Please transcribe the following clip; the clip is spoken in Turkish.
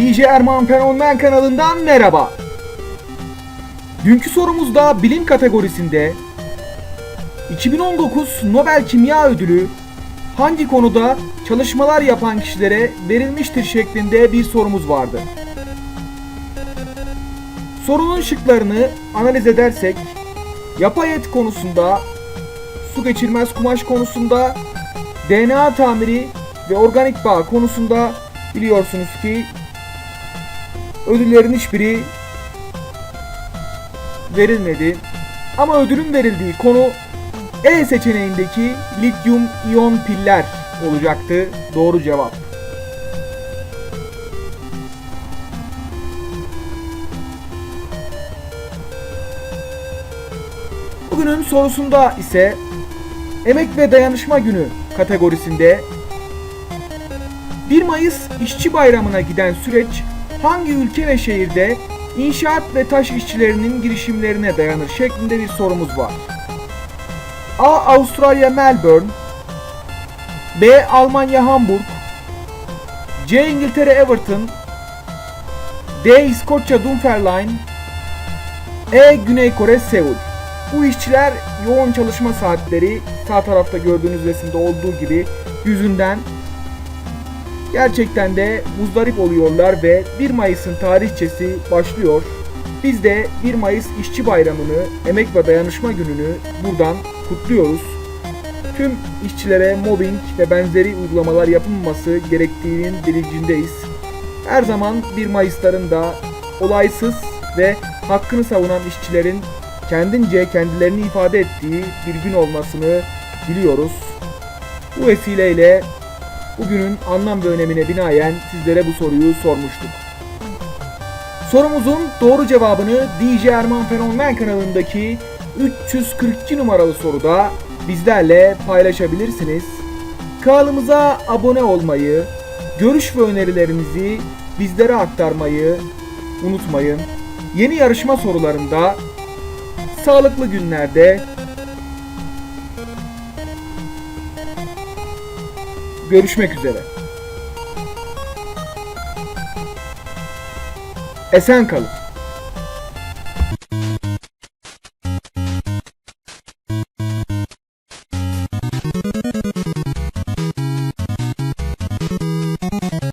Erman Fenomen kanalından merhaba. Dünkü sorumuzda bilim kategorisinde 2019 Nobel Kimya Ödülü hangi konuda çalışmalar yapan kişilere verilmiştir şeklinde bir sorumuz vardı. Sorunun şıklarını analiz edersek yapay et konusunda, su geçirmez kumaş konusunda, DNA tamiri ve organik bağ konusunda biliyorsunuz ki ödüllerin hiçbiri verilmedi. Ama ödülün verildiği konu E seçeneğindeki lityum iyon piller olacaktı. Doğru cevap. Bugünün sorusunda ise Emek ve Dayanışma Günü kategorisinde 1 Mayıs İşçi Bayramı'na giden süreç hangi ülke ve şehirde inşaat ve taş işçilerinin girişimlerine dayanır şeklinde bir sorumuz var. A. Avustralya Melbourne B. Almanya Hamburg C. İngiltere Everton D. İskoçya Dunfermline E. Güney Kore Seul Bu işçiler yoğun çalışma saatleri sağ tarafta gördüğünüz resimde olduğu gibi yüzünden Gerçekten de muzdarip oluyorlar ve 1 Mayıs'ın tarihçesi başlıyor. Biz de 1 Mayıs İşçi Bayramı'nı, Emek ve Dayanışma Günü'nü buradan kutluyoruz. Tüm işçilere mobbing ve benzeri uygulamalar yapılmaması gerektiğinin bilincindeyiz. Her zaman 1 Mayıs'ların da olaysız ve hakkını savunan işçilerin kendince kendilerini ifade ettiği bir gün olmasını biliyoruz. Bu vesileyle bugünün anlam ve önemine binaen sizlere bu soruyu sormuştuk. Sorumuzun doğru cevabını DJ Erman Fenomen kanalındaki 342 numaralı soruda bizlerle paylaşabilirsiniz. Kanalımıza abone olmayı, görüş ve önerilerinizi bizlere aktarmayı unutmayın. Yeni yarışma sorularında sağlıklı günlerde görüşmek üzere. Esen kalın.